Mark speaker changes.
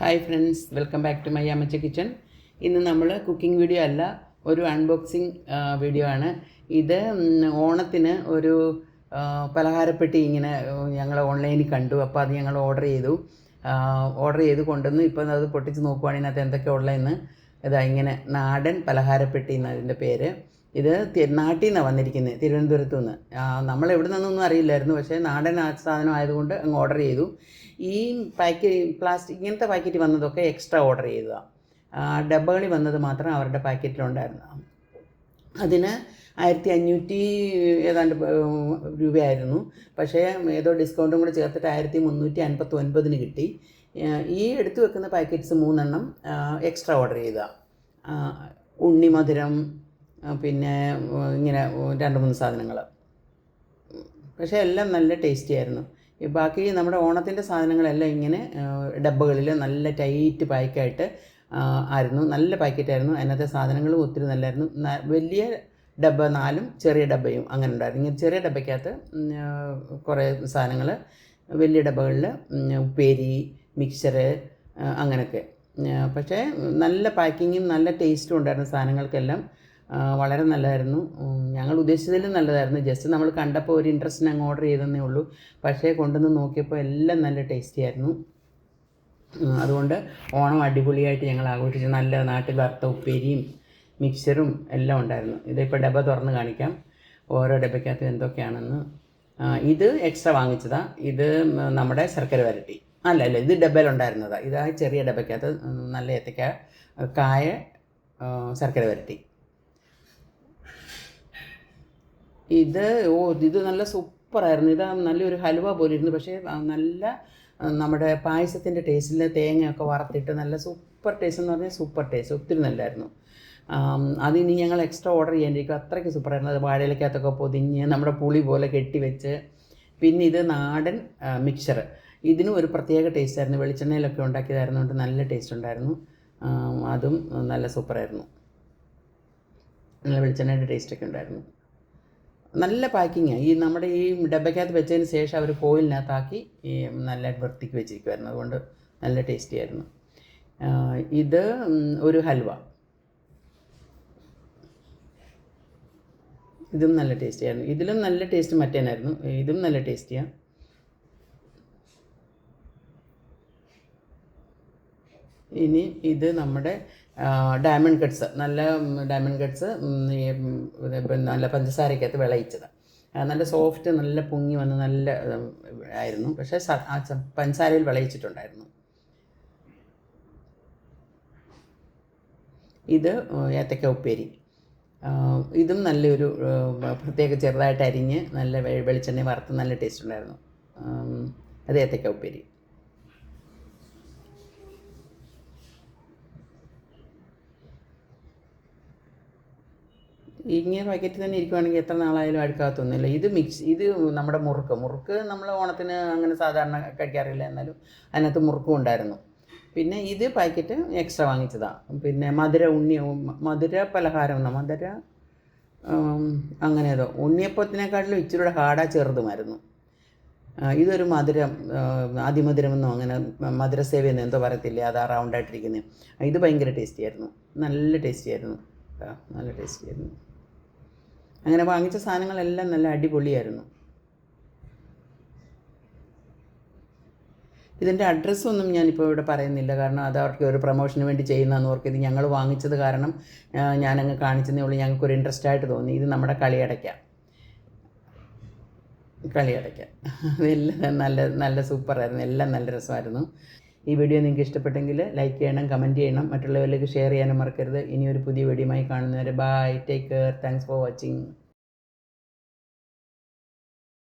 Speaker 1: Hi friends welcome back to my Ammachi kitchen ഇന്ന് നമ്മൾ cooking video അല്ല ഒരു അൺബോക്സിങ് വീഡിയോ ആണ്. ഇത് ഓണത്തിന് ഒരു പലഹാരപ്പെട്ടി ഇങ്ങനെ ഞങ്ങൾ ഓൺലൈനിൽ കണ്ടു. അപ്പോൾ അത് ഞങ്ങൾ ഓർഡർ ചെയ്തു. ഓർഡർ ചെയ്ത് കൊണ്ടുവന്നു. ഇപ്പം അത് പൊട്ടിച്ച് നോക്കുവാണെങ്കിൽ അത് എന്തൊക്കെ ഉള്ളതെന്ന്. ഇതാ ഇങ്ങനെ നാടൻ പലഹാരപ്പെട്ടി എന്നതിന്റെ പേര്. ഇത് നാട്ടിൽ നിന്നാണ് വന്നിരിക്കുന്നത് തിരുവനന്തപുരത്തു നിന്ന് നമ്മൾ എവിടെ നിന്നൊന്നും അറിയില്ലായിരുന്നു. പക്ഷേ നാടൻ സാധനം ആയതുകൊണ്ട് അങ്ങ് ഓർഡർ ചെയ്തു. ഈ പാക്ക് പ്ലാസ്റ്റിക് ഇങ്ങനത്തെ പാക്കറ്റ് വന്നതൊക്കെ എക്സ്ട്രാ ഓർഡർ ചെയ്തതാണ് ഡബ്ബകളി വന്നത് മാത്രം അവരുടെ പാക്കറ്റിലുണ്ടായിരുന്നു. അതിന് ആയിരത്തി അഞ്ഞൂറ്റി ഏതാണ്ട് രൂപയായിരുന്നു. പക്ഷേ ഏതോ ഡിസ്കൗണ്ടും കൂടെ ചേർത്തിട്ട് ആയിരത്തി മുന്നൂറ്റി അൻപത്തി ഒൻപതിന് കിട്ടി. ഈ എടുത്തു വെക്കുന്ന പാക്കറ്റ്സ് മൂന്നെണ്ണം എക്സ്ട്രാ ഓർഡർ ചെയ്ത. ഉണ്ണിമധുരം മധുരം പിന്നെ ഇങ്ങനെ രണ്ട് മൂന്ന് സാധനങ്ങൾ പക്ഷേ എല്ലാം നല്ല ടേസ്റ്റി ആയിരുന്നു. ബാക്കി നമ്മുടെ ഓണത്തിന്റെ സാധനങ്ങളെല്ലാം ഇങ്ങനെ ഡബ്ബകളിൽ നല്ല ടൈറ്റ് പാക്കായിട്ട് ആയിരുന്നു. നല്ല പാക്കറ്റായിരുന്നു അതിനകത്തെ സാധനങ്ങളും ഒത്തിരി നല്ലായിരുന്നു. വലിയ ഡബ്ബ നാലും ചെറിയ ഡബ്ബയും അങ്ങനെ ഉണ്ടായിരുന്നു. ഇങ്ങനെ ചെറിയ ഡബ്ബയ്ക്കകത്ത് കുറേ സാധനങ്ങൾ വലിയ ഡബ്ബകളിൽ ഉപ്പേരി മിക്സറ് അങ്ങനെയൊക്കെ പക്ഷേ നല്ല പാക്കിങ്ങും നല്ല ടേസ്റ്റും ഉണ്ടായിരുന്നു സാധനങ്ങൾക്കെല്ലാം വളരെ നല്ലതായിരുന്നു. ഞങ്ങൾ ഉദ്ദേശിച്ചതിലും നല്ലതായിരുന്നു. ജസ്റ്റ് നമ്മൾ കണ്ടപ്പോൾ ഒരു ഇൻട്രസ്റ്റിന് അങ്ങ് ഓർഡർ ചെയ്തെന്നേ ഉള്ളൂ. പക്ഷേ കൊണ്ടുവന്ന് നോക്കിയപ്പോൾ എല്ലാം നല്ല ടേസ്റ്റി ആയിരുന്നു. അതുകൊണ്ട് ഓണം അടിപൊളിയായിട്ട് ഞങ്ങൾ ആഘോഷിച്ചു. നല്ല നാട്ടിൽ വറുത്ത ഉപ്പേരിയും മിക്സറും എല്ലാം ഉണ്ടായിരുന്നു. ഇതിപ്പോൾ ഡബ തുറന്ന് കാണിക്കാം. ഓരോ ഡബയ്ക്കകത്ത് എന്തൊക്കെയാണെന്ന്. ഇത് എക്സ്ട്രാ വാങ്ങിച്ചതാണ് ഇത് നമ്മുടെ ശർക്കര വരട്ടി. അല്ല അല്ല ഇത് ഡബ്ബയിലുണ്ടായിരുന്നതാണ് ഇതാ ചെറിയ ഡബയ്ക്കകത്ത് നല്ല ഏത്തക്ക കായ ശർക്കര വരട്ടി. ഇത് ഓ ഇത് നല്ല സൂപ്പറായിരുന്നു. ഇത് നല്ലൊരു ഹലുവ പോലെ ഇരുന്നു. പക്ഷേ നല്ല നമ്മുടെ പായസത്തിന്റെ ടേസ്റ്റിൽ തേങ്ങയൊക്കെ വറുത്തിട്ട് നല്ല സൂപ്പർ ടേസ്റ്റ് എന്ന് പറഞ്ഞാൽ സൂപ്പർ ടേസ്റ്റ്. ഒത്തിരി നല്ലായിരുന്നു. ആം, അതിനി ഞങ്ങൾ എക്സ്ട്രാ ഓർഡർ ചെയ്യാണ്ടിരിക്കും അത്രയ്ക്ക് സൂപ്പറായിരുന്നു. അത് വാഴയിലക്കകത്തൊക്കെ പൊതിഞ്ഞ് നമ്മുടെ പുളി പോലെ കെട്ടിവെച്ച്. പിന്നെ ഇത് നാടൻ മിക്സർ ഇതിനും ഒരു പ്രത്യേക ടേസ്റ്റ് ആയിരുന്നു. വെളിച്ചെണ്ണയിലൊക്കെ ഉണ്ടാക്കിയതായിരുന്നുകൊണ്ട് നല്ല ടേസ്റ്റ് ഉണ്ടായിരുന്നു. അതും നല്ല സൂപ്പറായിരുന്നു നല്ല വെളിച്ചെണ്ണയുടെ ടേസ്റ്റൊക്കെ ഉണ്ടായിരുന്നു. നല്ല പാക്കിങ്ങാണ് ഈ നമ്മുടെ ഈ ഡബയ്ക്കകത്ത് വെച്ചതിന് ശേഷം അവർ ഫോയിലിനകത്താക്കി ഈ നല്ല വൃത്തിക്ക് വെച്ചിരിക്കുമായിരുന്നു അതുകൊണ്ട് നല്ല ടേസ്റ്റി ആയിരുന്നു. ഇത് ഒരു ഹൽവ. ഇതും നല്ല ടേസ്റ്റി ആയിരുന്നു. ഇതിലും നല്ല ടേസ്റ്റ് മറ്റേനായിരുന്നു. ഇതും നല്ല ടേസ്റ്റിയാണ് ഇനി ഇത് നമ്മുടെ ഡയമണ്ട് കട്ട്സ് നല്ല ഡയമണ്ട് കട്ട്സ് നല്ല പഞ്ചസാരക്കകത്ത് വിളയിച്ചത്. നല്ല സോഫ്റ്റ് നല്ല പൊങ്ങി വന്ന് നല്ല ആയിരുന്നു. പക്ഷേ പഞ്ചസാരയിൽ വിളയിച്ചിട്ടുണ്ടായിരുന്നു. ഇത് ഏത്തക്ക ഉപ്പേരി. ഇതും നല്ലൊരു പ്രത്യേക ചെറുതായിട്ട് അരിഞ്ഞ് നല്ല വെളിച്ചെണ്ണ വറുത്ത് നല്ല ടേസ്റ്റ് ഉണ്ടായിരുന്നു. അത് ഏത്തക്ക ഉപ്പേരി. ഇങ്ങനെ പാക്കറ്റ് തന്നെ ഇരിക്കുവാണെങ്കിൽ എത്ര നാളായാലും അടുക്കാത്തൊന്നുമില്ല ഇത് മിക്സ് ഇത് നമ്മുടെ മുറുക്ക്. മുറുക്ക് നമ്മൾ ഓണത്തിന് അങ്ങനെ സാധാരണ കഴിക്കാറില്ല. എന്നാലും അതിനകത്ത് മുറുക്കും ഉണ്ടായിരുന്നു. പിന്നെ ഇത് പാക്കറ്റ് എക്സ്ട്രാ വാങ്ങിച്ചതാണ് പിന്നെ മധുര ഉണ്ണി മധുര പലഹാരം എന്നാൽ മധുര അങ്ങനെ ഏതോ. ഉണ്ണിയപ്പത്തിനെക്കാട്ടിലും ഇച്ചിരി കൂടെ ഹാർഡാ ചെറുതുമായിരുന്നു ഇതൊരു മധുരം അതിമധുരമെന്നോ അങ്ങനെ മധുരസേവയെന്നോ എന്തോ പറയത്തില്ലേ? അത് റൗണ്ടായിട്ടിരിക്കുന്നത് ഇത് ഭയങ്കര ടേസ്റ്റി ആയിരുന്നു നല്ല ടേസ്റ്റി ആയിരുന്നു നല്ല ടേസ്റ്റി ആയിരുന്നു അങ്ങനെ വാങ്ങിച്ച സാധനങ്ങളെല്ലാം നല്ല അടിപൊളിയായിരുന്നു. ഇതിന്റെ അഡ്രസ്സൊന്നും ഞാനിപ്പോൾ ഇവിടെ പറയുന്നില്ല. കാരണം അത് അവർക്ക് ഒരു പ്രൊമോഷന് വേണ്ടി ചെയ്യുന്നതെന്ന് ഓർക്ക് ഇത് ഞങ്ങൾ വാങ്ങിച്ചത് കാരണം ഞാനങ്ങ് കാണിച്ചതേ ഉള്ളൂ. ഞങ്ങൾക്കൊരു ഇൻട്രസ്റ്റ് ആയിട്ട് തോന്നി. ഇത് നമ്മുടെ കളിയടയ്ക്ക. കളിയടയ്ക്ക. അതെല്ലാം നല്ല നല്ല സൂപ്പറായിരുന്നു. എല്ലാം നല്ല രസമായിരുന്നു. ഈ വീഡിയോ നിങ്ങൾക്ക് ഇഷ്ടപ്പെട്ടെങ്കിൽ ലൈക്ക് ചെയ്യണം കമന്റ് ചെയ്യണം. മറ്റുള്ളവരിലേക്ക് ഷെയർ ചെയ്യാനും മറക്കരുത്. ഇനിയൊരു ഒരു പുതിയ വീഡിയോയുമായി കാണുന്നവരെ. Bye take care thanks for watching